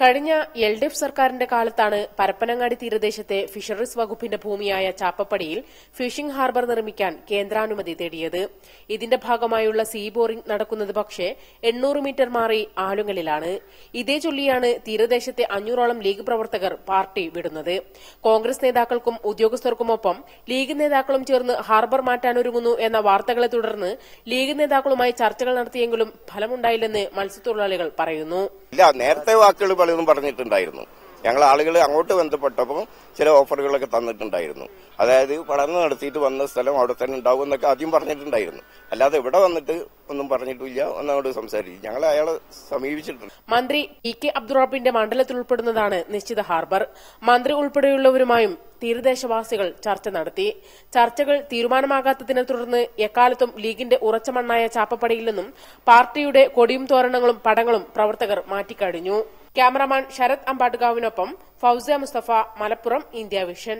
കഴിഞ്ഞ L D F സർക്കാരിന്റെ കാലത്താണ് പരപ്പനങ്ങാടി തീരദേശത്തെ ഫിഷറീസ് വകുപ്പിന്റെ ഭൂമിയായ ചാപ്പപ്പടിയിൽ ഫിഷിംഗ് ഹാർബർ നിർമ്മിക്കാൻ കേന്ദ്രാനുമതി തേടിയത്. ഇതിന്റെ ഭാഗമായുള്ള സീ ബോറിംഗ് നടക്കുന്നത് പക്ഷേ എണ്ണൂറ് മീറ്റർ മാറി ആലുങ്ങലിലാണ്. ഇതേ ചൊല്ലിയാണ് തീരദേശത്തെ അഞ്ഞൂറോളം ലീഗ് പ്രവർത്തകർ പാർട്ടി വിടുന്നത്. കോൺഗ്രസ് നേതാക്കൾക്കും ഉദ്യോഗസ്ഥർക്കുമൊപ്പം ലീഗ് നേതാക്കളും ചേർന്ന് ഹാർബർ മാറ്റാനൊരുങ്ങുന്നു എന്ന വാർത്തകളെ തുടർന്ന് ലീഗ് നേതാക്കളുമായി ചർച്ചകൾ നടത്തിയെങ്കിലും ഫലമുണ്ടായില്ലെന്ന് മത്സ്യത്തൊഴിലാളികൾ പറയുന്നു. നേരത്തെ പലതും പറഞ്ഞിട്ടുണ്ടായിരുന്നു. ഞങ്ങൾ ആളുകൾ അങ്ങോട്ട് ബന്ധപ്പെട്ടപ്പോൾ ചില ഓഫറുകളൊക്കെ തന്നിട്ടുണ്ടായിരുന്നു. അതായത് പഠനം നടത്തിയിട്ട് വന്ന സ്ഥലം അവിടെ തന്നെ ഉണ്ടാവും എന്നൊക്കെ ആദ്യം പറഞ്ഞിട്ടുണ്ടായിരുന്നു. അല്ലാതെ ഇവിടെ വന്നിട്ട് ഒന്നും പറഞ്ഞിട്ടില്ല. ഒന്നോട് സംസാരിച്ചു ഞങ്ങൾ അയാളെ സമീപിച്ചിട്ടുണ്ട്. മന്ത്രി ഇ കെ അബ്ദുറാബിന്റെ മണ്ഡലത്തിൽ ഉൾപ്പെടുന്നതാണ് നിശ്ചിത ഹാർബർ. മന്ത്രി ഉൾപ്പെടെയുള്ളവരുമായും തീരദേശവാസികൾ ചർച്ച നടത്തി. ചർച്ചകൾ തീരുമാനമാകാത്തതിനെ തുടർന്ന് എക്കാലത്തും ലീഗിന്റെ ഉറച്ച മണ്ണായ ചാപ്പപ്പടിയിൽ നിന്നും പാർട്ടിയുടെ കൊടിയും തോരണങ്ങളും പടങ്ങളും പ്രവർത്തകർ മാറ്റിക്കഴിഞ്ഞു. ക്യാമറമാൻ ശരത് അമ്പാട്ടുകാവിനൊപ്പം ഫൌസിയ മുസ്തഫ മലപ്പുറം ഇന്ത്യ വിഷൻ.